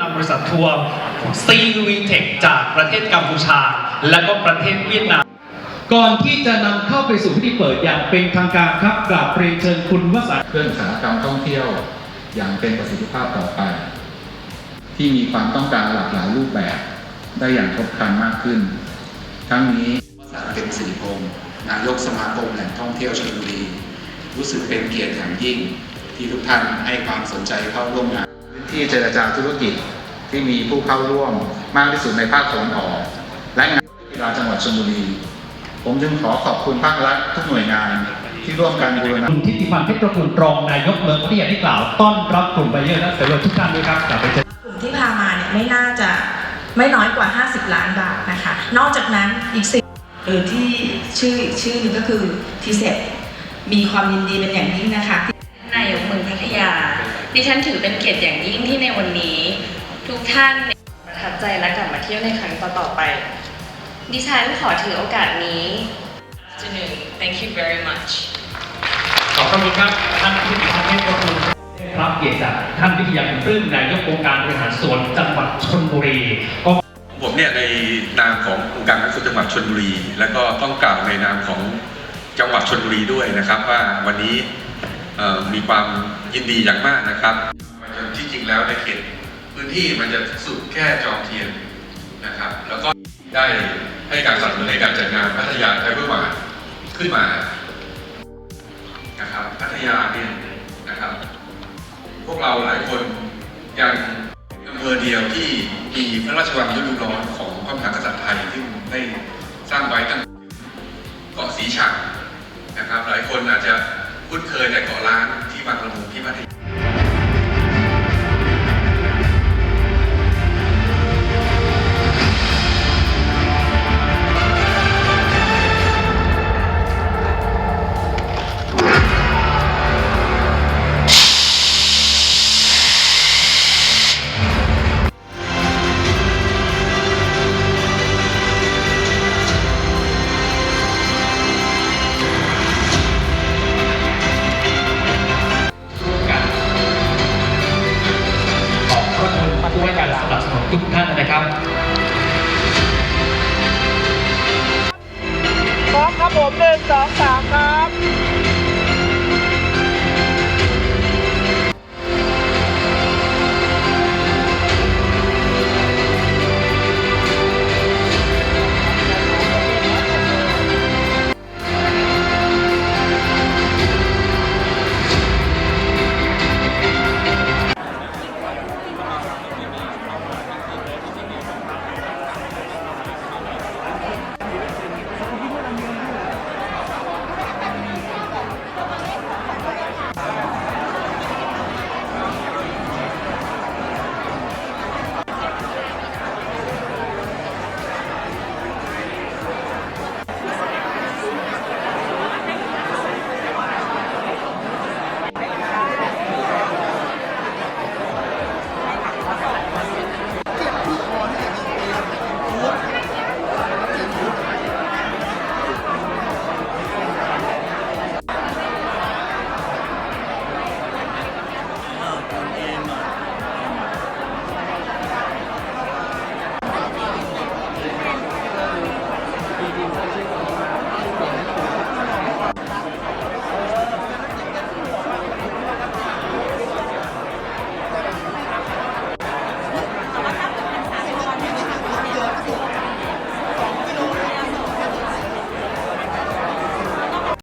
นำบริษัททัวร์ซีวีเทคจากประเทศกัมพูชา และก็ประเทศเวียดนาม ก่อนที่จะนำเข้าไปสู่พิธีเปิดอย่างเป็นทางการครับกราบเรียนเชิญคุณวสันต์เพื่ออุตสาหกรรมท่องเที่ยวอย่างเป็นประสิทธิภาพต่อไป ที่มีความต้องการหลากหลายรูปแบบได้อย่างครบครันมากขึ้น ทั้งนี้สารเป็นสิริพงศ์นายกสมาคมแหล่งท่องเที่ยวชลบุรี รู้สึกเป็นเกียรติอย่างยิ่ง ที่ทุกท่านให้ความสนใจเข้าร่วมงาน ที่เจรจาธุรกิจที่มีผู้เข้าร่วมมากที่สุดในภาคตะวันออก และงานกีฬาจังหวัดชลบุรี ผมจึงขอขอบคุณภาครัฐทุกหน่วยงานที่ร่วมกันบูรณาคุณทิติพันธ์เพชรประคุณรองนายกเมืองพัทยาได้กล่าวต้อนรับกลุ่มไบเยอร์และเซลล์ทุกท่านด้วยครับกลับไปเจอกลุ่มที่พามาเนี่ยไม่น่าจะไม่น้อยกว่า 50 ล้านบาทนะคะ นอกจากนั้นอีกสิ่งเออที่ชื่ออีกชื่อหนึงก็คือทีเซมีความยินดีเป็นอย่างยิ่งนะคะ ดิฉันถือเป็นเกียรติอย่างยิ่งที่ในวันนี้ ทุกท่านประทับใจและกลับมาเที่ยวในครั้งต่อๆไป ดิฉันขอถือโอกาสนี้ Afternoon Thank you very much ขอบคุณครับท่านทิติพันธ์เพชรประคุณได้รับเกียรติจากท่านวิทยาคุณปลื้มนายกองค์การบริหารส่วนจังหวัดชลบุรีก็ผมเนี่ยในนามขององค์การนักสุจังหวัดชนบุรี แล้วก็ต้องกล่าวในนามของจังหวัดชนบุรีด้วยนะครับว่าวันนี้เอ่อ มีความยินดีอย่างมากนะครับมันที่จริงแล้วในเขตพื้นที่มันจะสุดแค่จอมเทียนนะครับ แล้วก็ได้ให้การสนับสนุนในการจัดงานพัทยาไทเวอร์มาขึ้นมานะครับพัทยาเนี่ยนะครับ พวกเราหลายคนยังอำเภอเดียวที่มีพระราชวังฤดูร้อนของพระมหากษัตริย์ บ สนับสนุนทุกท่านนะครับพร้อมครับผมหนึ่งสองสามครับ